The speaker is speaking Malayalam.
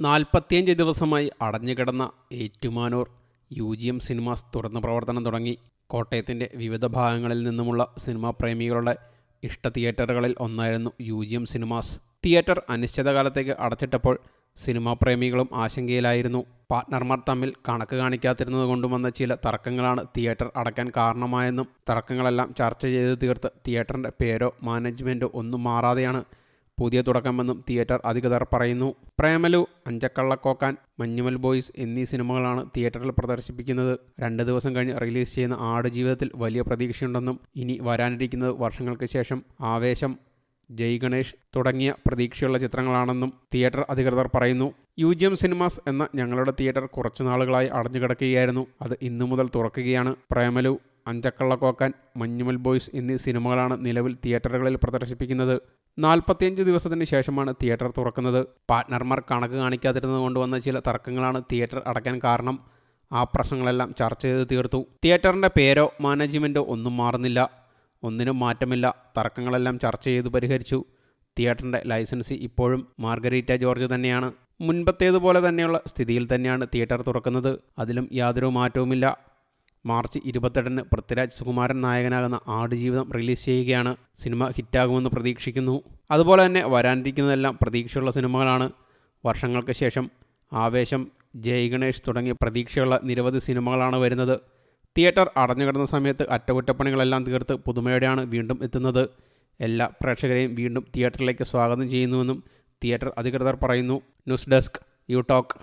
നാൽപ്പത്തിയഞ്ച് ദിവസമായി അടഞ്ഞുകിടന്ന Ettumanoor U G M cinemas തുറന്ന പ്രവർത്തനം തുടങ്ങി. കോട്ടയത്തിന്റെ വിവിധ ഭാഗങ്ങളിൽ നിന്നുമുള്ള സിനിമാ പ്രേമികളുടെ ഇഷ്ട തിയേറ്ററുകളിൽ ഒന്നായിരുന്നു U G M Cinemas. Theatre അനിശ്ചിതകാലത്തേക്ക് അടച്ചിട്ടപ്പോൾ സിനിമാ പ്രേമികളും ആശങ്കയിലായിരുന്നു. പാർട്ട്ണർമാർ തമ്മിൽ കണക്ക് കാണിക്കാതിരുന്നത് കൊണ്ടും വന്ന ചില തർക്കങ്ങളാണ് തിയേറ്റർ അടയ്ക്കാൻ കാരണമായെന്നും തർക്കങ്ങളെല്ലാം ചർച്ച ചെയ്ത് തീർത്ത് തിയേറ്ററിന്റെ പേരോ മാനേജ്മെന്റോ ഒന്നും മാറാതെയാണ് പുതിയ തുടക്കമെന്നും തിയേറ്റർ അധികൃതർ പറയുന്നു. പ്രേമലു അഞ്ചക്കള്ളക്കോക്കാൻ മഞ്ഞുമൽ ബോയ്സ് എന്നീ സിനിമകളാണ് തിയേറ്ററിൽ പ്രദർശിപ്പിക്കുന്നത്. രണ്ട് ദിവസം കഴിഞ്ഞ് റിലീസ് ചെയ്യുന്ന ആട് ജീവിതത്തിൽ വലിയ പ്രതീക്ഷയുണ്ടെന്നും ഇനി വരാനിരിക്കുന്നത് വർഷങ്ങൾക്ക് ശേഷം. ആവേശം ജയ് ഗണേഷ് തുടങ്ങിയ പ്രതീക്ഷയുള്ള ചിത്രങ്ങളാണെന്നും തിയേറ്റർ അധികൃതർ പറയുന്നു. യു ജി എം സിനിമാസ് എന്ന ഞങ്ങളുടെ തിയേറ്റർ കുറച്ചു നാളുകളായി അടഞ്ഞുകിടക്കുകയായിരുന്നു. അത് ഇന്നു മുതൽ തുറക്കുകയാണ്. പ്രേമലു അഞ്ചക്കള്ളക്കോക്കാൻ മഞ്ഞുമൽ ബോയ്സ് എന്നീ സിനിമകളാണ് നിലവിൽ തിയേറ്ററുകളിൽ പ്രദർശിപ്പിക്കുന്നത്. നാൽപ്പത്തിയഞ്ച് ദിവസത്തിന് ശേഷമാണ് തിയേറ്റർ തുറക്കുന്നത്. പാർട്ട്ണർമാർ കണക്ക് കാണിക്കാതിരുന്നത് കൊണ്ടുവന്ന ചില തർക്കങ്ങളാണ് തിയേറ്റർ അടയ്ക്കാൻ കാരണം. ആ പ്രശ്നങ്ങളെല്ലാം ചർച്ച ചെയ്ത് തീർത്തു. തിയേറ്ററിന്റെ പേരോ മാനേജ്മെന്റോ ഒന്നും മാറുന്നില്ല. ഒന്നിനും മാറ്റമില്ല. തർക്കങ്ങളെല്ലാം ചർച്ച ചെയ്ത് പരിഹരിച്ചു. തിയേറ്ററിന്റെ ലൈസൻസ് ഇപ്പോഴും മാർഗരീറ്റ ജോർജ് തന്നെയാണ്. മുൻപത്തേതുപോലെ തന്നെയുള്ള സ്ഥിതിയിൽ തന്നെയാണ് തിയേറ്റർ തുറക്കുന്നത്. അതിലും യാതൊരു മാറ്റവുമില്ല. മാർച്ച് ഇരുപത്തെട്ടിന് പൃഥ്വിരാജ് സുകുമാരൻ നായകനാകുന്ന ആടുജീവിതം റിലീസ് ചെയ്യുകയാണ്. സിനിമ ഹിറ്റാകുമെന്ന് പ്രതീക്ഷിക്കുന്നു. അതുപോലെ തന്നെ വരാനിരിക്കുന്നതെല്ലാം പ്രതീക്ഷയുള്ള സിനിമകളാണ്. വർഷങ്ങൾക്ക് ശേഷം ആവേശം ജയ് ഗണേഷ് തുടങ്ങിയ പ്രതീക്ഷയുള്ള നിരവധി സിനിമകളാണ് വരുന്നത്. തിയേറ്റർ അടഞ്ഞുകിടന്ന സമയത്ത് അറ്റകുറ്റപ്പണികളെല്ലാം തീർത്ത് പുതുമയോടെയാണ് വീണ്ടും എത്തുന്നത്. എല്ലാ പ്രേക്ഷകരെയും വീണ്ടും തിയേറ്ററിലേക്ക് സ്വാഗതം ചെയ്യുന്നുവെന്നും തിയേറ്റർ അധികൃതർ പറയുന്നു. News desk U talk.